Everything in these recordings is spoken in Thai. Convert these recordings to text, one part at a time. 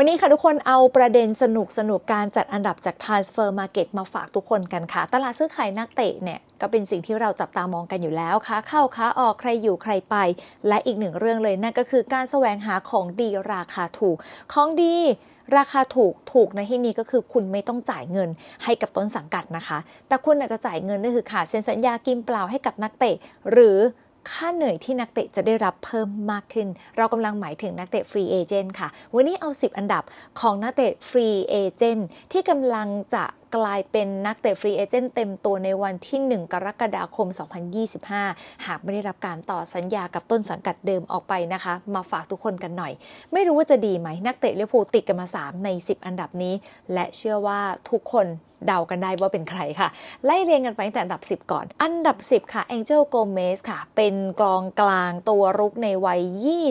วันนี้ค่ะทุกคนเอาประเด็นสนุกสนุกการจัดอันดับจาก Transfer Market มาฝากทุกคนกันค่ะ ตลาดซื้อขายนักเตะเนี่ยก็เป็นสิ่งที่เราจับตามองกันอยู่แล้วค่ะเข้าค้าออกใครอยู่ใครไป และอีกหนึ่งเรื่องเลยนั่นก็คือการแสวงหาของดีราคาถูก ของดีราคาถูกถูกในที่นี้ก็คือคุณไม่ต้องจ่ายเงินให้กับต้นสังกัดนะคะ แต่คุณอาจจะจ่ายเงินก็คือขาดเซ็นสัญญากินเปล่าให้กับนักเตะ หรือ ค่าเหนื่อยที่นักเตะจะได้รับเพิ่มมากขึ้น เรากำลังหมายถึงนักเตะฟรีเอเจนต์ค่ะ วันนี้เอา 10 อันดับของนักเตะฟรีเอเจนต์ที่กำลังจะกลายเป็นนักเตะฟรีเอเจนต์เต็มตัวในวันที่ 1 กรกฎาคม 2025 หากไม่ได้รับการต่อสัญญากับต้นสังกัดเดิมออกไปนะคะ มาฝากทุกคนกันหน่อย ไม่รู้ว่าจะดีไหมนักเตะเลิเวภูติดกันมา 3 ใน 10 อันดับนี้ และเชื่อว่าทุกคน เดากันได้ว่าเป็นใครค่ะ ไล่เรียงกันไปตั้งแต่อันดับ 10 ก่อน อันดับ 10 ค่ะ Angel Gomez ค่ะ เป็นกองกลางตัวรุกในวัย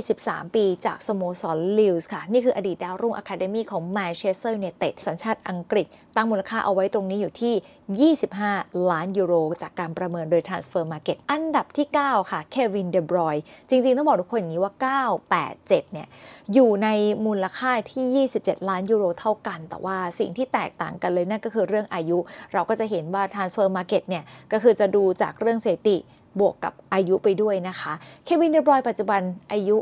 23 ปี จากสโมสรลิวส์ค่ะ นี่คืออดีตดาวรุ่งอะคาเดมีของ Manchester United สัญชาติอังกฤษ ตั้งมูลค่าเอาไว้ตรงนี้อยู่ที่ 25 ล้านยูโร จากการประเมินโดย Transfer Market อันดับที่ 9 ค่ะ Kevin De Bruyne จริงๆ ต้องบอกทุกคนอย่างนี้ว่า 9 8 7 เนี่ยอยู่ในมูลค่าที่ 27 ล้านยูโรเท่ากัน แต่ว่าสิ่งที่แตกต่างกันเลยนั่นก็คือเรื่องอายุ เราก็จะเห็นว่า Transfer Market เนี่ยก็คือจะดูจากเรื่องเสถิติบวกกับอายุไปด้วยนะคะ เควินเดบรอยปัจจุบันอายุ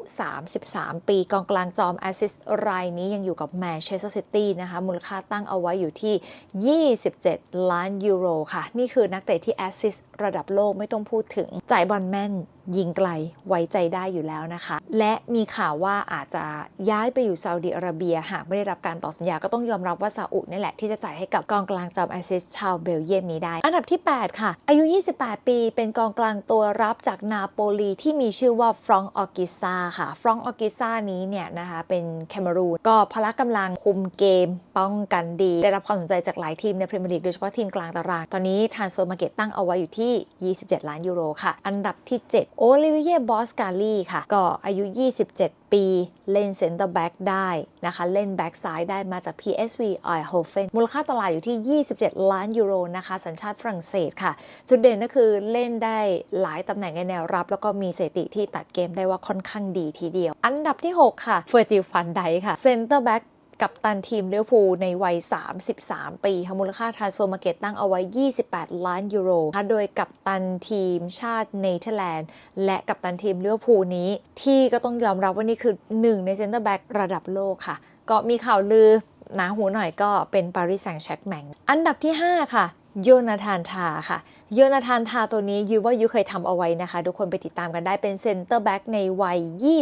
33 ปีกองกลางจอมแอสซิสรายนี้ยังอยู่กับแมนเชสเตอร์ซิตี้นะคะ มูลค่าตั้งเอาไว้อยู่ที่ 27 ล้านยูโรค่ะ นี่คือนักเตะที่แอสซิสระดับโลกไม่ต้องพูดถึง จ่ายบอลแม่น ยิงไกลไว้ใจได้อยู่แล้วนะคะ และมีข่าวว่าอาจจะย้ายไปอยู่ซาอุดิอาระเบีย หากไม่ได้รับการต่อสัญญาก็ต้องยอมรับว่าซาอุนี่แหละที่จะจ่ายให้กับกองกลางจอมแอซิสชาวเบลเยียมนี้ได้ อันดับที่ 8 ค่ะ อายุ 28 ปีเป็นกองกลางตัวรับจากนาโปลีที่มีชื่อว่าฟรองออกิซาค่ะฟรองออกิซานี้เนี่ยนะคะเป็นแคเมรูนก็พละกำลังคุมเกม ป้องกันดี ได้รับความสนใจจากหลายทีมในพรีเมียร์ลีกโดยเฉพาะทีมกลางตารางตอนนี้ทรานสเฟอร์มาเก็ตตั้งเอาไว้อยู่ที่ 27 ล้านยูโรค่ะ อันดับที่ 7โอลิเวียบอสกาลีค่ะ ก็อายุ 27 ปี เล่นเซนเตอร์แบ็กได้นะคะ เล่นแบ็กซ้ายได้มาจาก PSV Eindhoven มูลค่าตลาดอยู่ที่ 27 ล้านยูโรนะคะ สัญชาติฝรั่งเศสค่ะ จุดเด่นก็คือเล่นได้หลายตำแหน่งในแนวรับ แล้วก็มีสถิติที่ตัดเกมได้ว่าค่อนข้างดีทีเดียว อันดับที่ 6 ค่ะเฟอร์จิลฟันไดค่ะเซนเตอร์แบ็ก กับตันทีมเลี้ยวภูในวัย 33 ปีค่ะมูลค่า Transfer Market ตั้งเอาไว้ 28 ล้านยูโรค่ะโดยกับตันทีมชาติเนเธอร์แลนด์ และกับตันทีมเลี้ยวภูนี้ ที่ก็ต้องยอมรับว่านี่คือหนึ่งในเซนเตอร์แบ็กระดับโลกค่ะ ก็มีข่าวลือหนาหูหน่อยก็เป็นปารีสแซงต์แชร์กแมงอันดับที่ 5 ค่ะ โยนาธานทาค่ะ โยนาธานทาตัวนี้ยูว่ายูเคยทำเอาไว้นะคะ ทุกคนไปติดตามกันได้เป็นเซนเตอร์แบ็กในวัย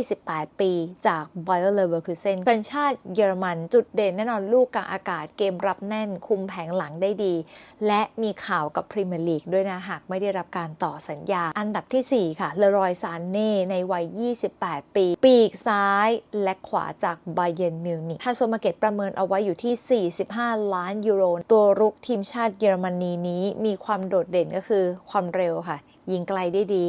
28 ปีจาก b บ y e r l e v e r k u s e n สัญชาติเยอรมันจุดเด่นแน่นอนลูกกลางอากาศเกมรับแน่นคุมแผงหลังได้ดี และมีข่าวกับพรีเมียร์ลีกด้วยนะ หากไม่ได้รับการต่อสัญญา อันดับที่ 4 ค่ะเลรอยซานเน่ในวัย 28 ปี ปีกซ้ายและขวาจากไบเยนมิวนิกทัสวมาเก็ตประเมินเอาไว้อยู่ที่ 45 ล้านยูโรตัวรุกทีมชาติเยอรมนีนี้มีความโดดเด่นก็คือความเร็วค่ะ ยิงไกลได้ดี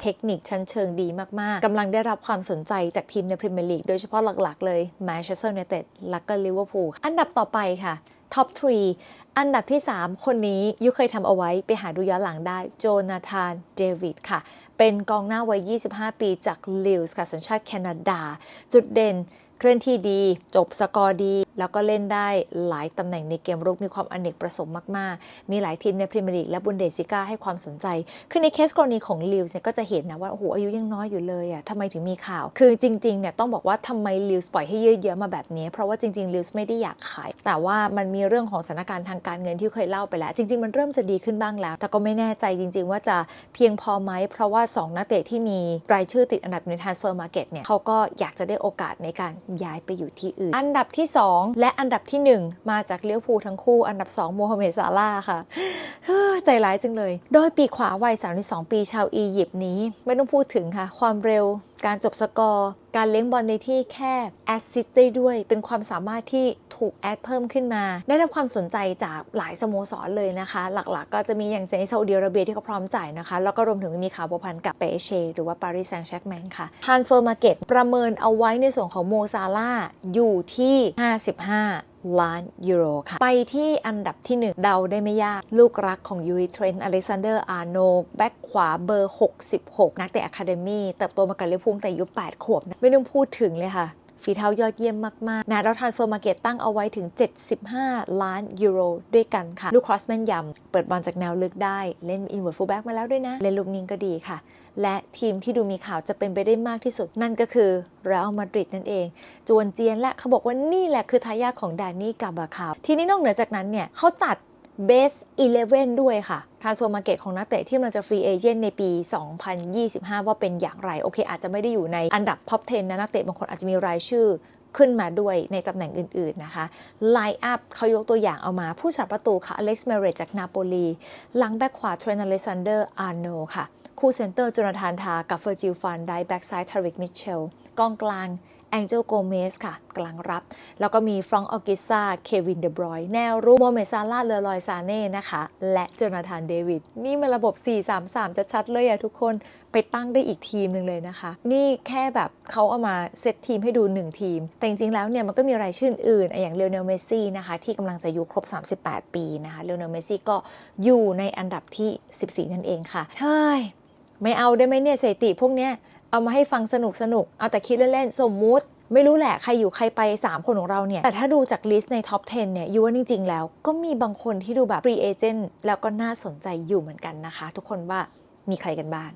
เทคนิคชั้นเชิงดีมากๆกำลังได้รับความสนใจจากทีมในพรีเมียร์ลีกโดยเฉพาะหลักๆ เลยแมนเชสเตอร์ยูไนเต็ดและก็ลิเวอร์พูลอันดับต่อไปค่ะท็อป3อันดับที่ 3 คนนี้ยุเคยทำเอาไว้ไปหาดูย้อนหลังได้โจนาธานเดวิดค่ะ เป็นกองหน้าวัย 25 ปีจากลิวส์ค่ะสัญชาติแคนาดา จุดเด่นเคลื่อนที่ดี จบสกอร์ดีแล้วก็เล่นได้หลายตำแหน่งในเกมรุกมีความอเนกประสงค์มาก ๆ มีหลายทีมในพรีเมียร์ลีกและบุนเดสิก้าให้ความสนใจ คือในเคสกรณีของลิวส์เนี่ยก็จะเห็นนะว่าโอ้โหอายุยังน้อยอยู่เลยอะทำไมถึงมีข่าว คือจริง ๆ เนี่ยต้องบอกว่าทำไมลิวส์ปล่อยให้เยอะๆมาแบบนี้ เพราะว่าจริง ๆ ลิวส์ไม่ได้อยากขาย แต่ว่ามันมีเรื่องของสถานการณ์ทางการเงินที่เคยเล่าไปแล้ว จริง ๆ มันเริ่มจะดีขึ้นบ้างแล้ว แต่ก็ไม่แน่ใจจริง ๆ ว่าจะเพียงพอไหม เพราะว่า 2 นักเตะที่มีรายชื่อติดอันดับใน transfer market เนี่ยเขาก็อยากจะได้โอกาสในการย้ายไปอยู่ที่อื่น อันดับที่ 2และอันดับที่ 1 มาจากเลี้ยวภูทั้งคู่ อันดับ 2 โมฮัมเหม็ดซาลาค่ะใจร้ายจังเลย โดยปีขวาวัย 32 ปีชาวอียิปต์นี้ ไม่ต้องพูดถึงค่ะ ความเร็ว การจบสกอร์ การเลี้ยงบอลในที่แคบแอสซิสต์ได้ด้วย เป็นความสามารถที่ถูกแอดเพิ่มขึ้นมา ได้รับความสนใจจากหลายสโมสรเลยนะคะ หลักๆ ก็จะมีอย่างเซนซาอุดิอาระเบียที่เขาพร้อมจ่ายนะคะ แล้วก็รวมถึงมีข่าวพัวพันกับเปเชหรือว่าปารีสแซงต์แชร์กแมงค่ะทานเฟอร์มาเก็ตประเมินเอาไว้ในส่วนของโมซาล่าอยู่ที่ 55 ล้านยูโรค่ะ ไปที่อันดับที่ 1 เดาได้ไม่ยาก ลูกรักของยูวิเทรนต์อเล็กซานเดอร์อาร์โนแบ็กขวาเบอร์ 66 นักเตะอะคาเดมี่เติบโตมากับลิเวอร์พูลแต่อายุ8ขวบนะไม่ต้องพูดถึงเลยค่ะ ฝีเท้ายอดเยี่ยมมากๆนะแล้ว Transfer Market ตั้งเอาไว้ถึง 75 ล้านยูโรด้วยกันค่ะ ลูกครอสแมนยำเปิดบอลจากแนวลึกได้ เล่น inward fullback มาแล้วด้วยนะ เล่นลูกนิ่งก็ดีค่ะ และทีมที่ดูมีข่าวจะเป็นไปได้มากที่สุดนั่นก็คือเรอัลมาดริดนั่นเอง จวนเจียนและเขาบอกว่านี่แหละคือทายาทของแดนนี่กาบาคาว ทีนี้นอกเหนือจากนั้นเนี่ยเขาจัด Best 11 ด้วยค่ะทางโซมาเก็ตของนักเตะที่มันจะฟรีเอเจนต์ในปี 2025 ว่าเป็นอย่างไร โอเค อาจจะไม่ได้อยู่ในอันดับท็อป 10 นะ นักเตะบางคนอาจจะมีรายชื่อขึ้นมาด้วยในตำแหน่งอื่น ๆ นะคะ ไลน์อัพเขายกตัวอย่างเอามาผู้สับประตูค่ะอเล็กซ์เมเรจากนาโปลีหลังแบ็คขวาเทรนอเลซันเดอร์อาร์โนค่ะ คู่เซนเตอร์จนาธานทากับเฟอร์จิลฟันไดแบ็กซ้ายทาริกมิเชลกองกลาง แองเจลโกเมสค่ะกำลางรับ แล้วก็มีฟรองก์ออกิซาเควินเดบรอยแนวรุกโมเมซาลาเลอลอยซาเน่นะคะ และโจนาธานเดวิด นี่มันระบบ 4-3-3จะชัดเลยอะทุกคนไปตั้งได้อีกทีมหนึ่งเลยนะคะ นี่แค่แบบเขาเอามาเซตทีมให้ดู 1 ทีม แต่จริงๆแล้วเนี่ยมันก็มีรายชื่ออื่น อย่างเลโอเนลเมซี่นะคะ ที่กำลังจะอายุครบ 38 ปีนะคะเลโอเนลเมซี่ก็อยู่ในอันดับที่ 14 นั่นเองค่ะเฮ้ยไม่เอาได้ไหมเนี่ยสถิติพวกเนี้ย เอามาให้ฟังสนุกสนุกเอาแต่คิดเล่นๆ สมมุติ ไม่รู้แหละใครอยู่ใครไป 3 คนของเราเนี่ย แต่ถ้าดูจากลิสต์ในท็อป 10 เนี่ยยูว่าจริง ๆ แล้วก็มีบางคนที่ดูแบบฟรีเอเจนต์แล้วก็น่าสนใจอยู่เหมือนกันนะคะ ทุกคนว่ามีใครกันบ้าง